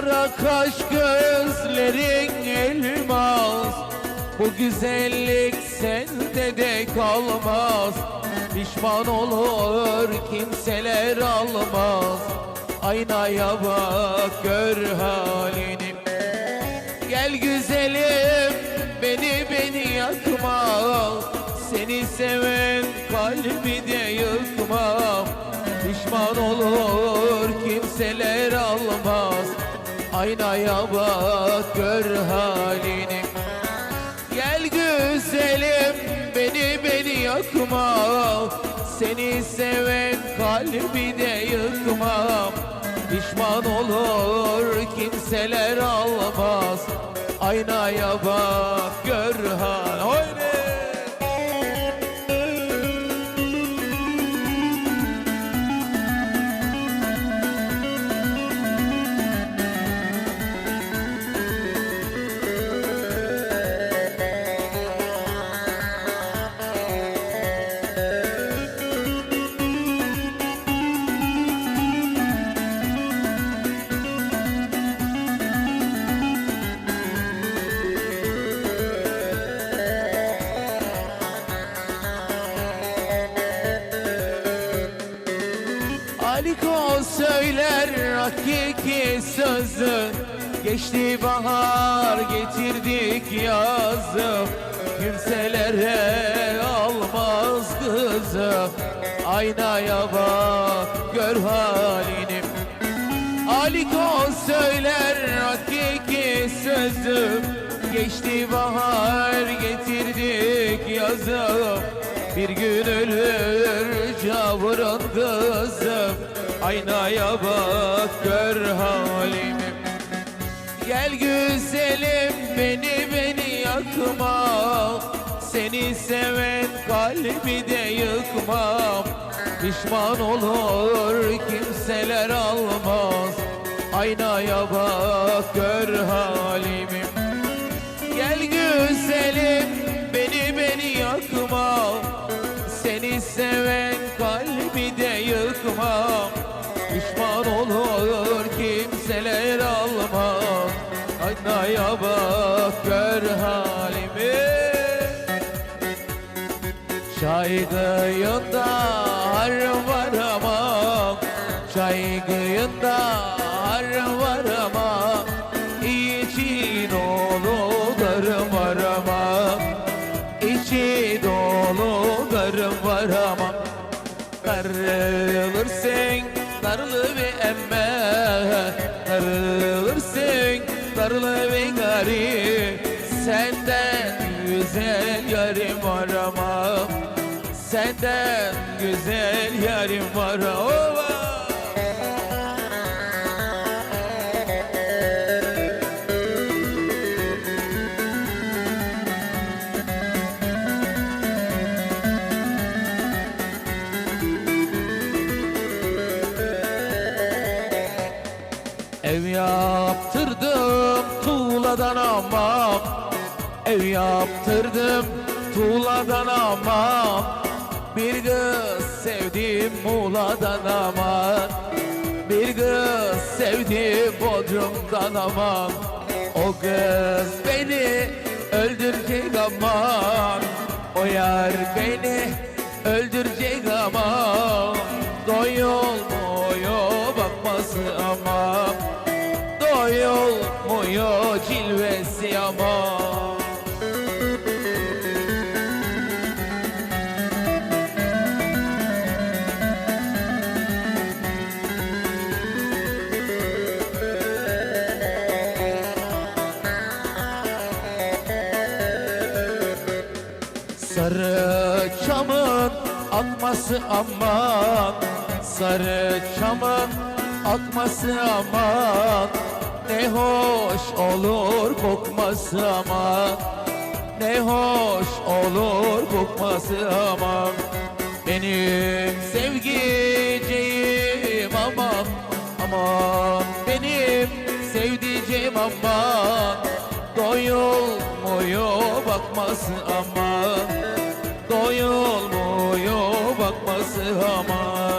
Kara kaş gözlerin elmas. Bu güzellik sende de kalmaz. Pişman olur kimseler almaz. Aynaya bak gör halini. Gel güzelim beni beni yakma. Seni seven kalbi de yıkma. Pişman olur kimseler almaz Aynaya bak gör halini. Gel güzelim beni beni yakma. Seni seven kalbi de yıkma. Pişman olur kimseler almaz. Aynaya bak gör hal Aliko söyler hakiki sözü. Geçti bahar getirdik yazı. Kimselere almaz kızı. Aynaya bak gör halini. Aliko söyler hakiki sözü. Geçti bahar getirdik yazı. Bir gün ölür cavurun kızım Aynaya bak gör halimi. Gel güzelim beni beni yakma. Seni seven kalbi de yıkmam. Pişman olur kimseler almaz. Aynaya bak gör halimi. Gel güzelim beni beni yakma. Seni seven kalbi de yıkma Aynaya bak gör halimi. Çaygıyında har var ama Çaygıyında Darlı ve gari Senden güzel yarim var ama. Senden güzel yarim var tuğladan ama Ev yaptırdım tuğladan ama Bir kız sevdim Muğla'dan ama Bir kız sevdim Bodrum'dan ama O kız beni öldürecek aman. O yar beni öldürecek aman akması aman Sarı çamın akması aman. Ne hoş olur kokması aman Ne hoş olur kokması aman. Benim sevgiciğim aman Aman. Benim sevdiceğim aman Doyulmuyor bakması aman. Doyulmuyor पास हमारा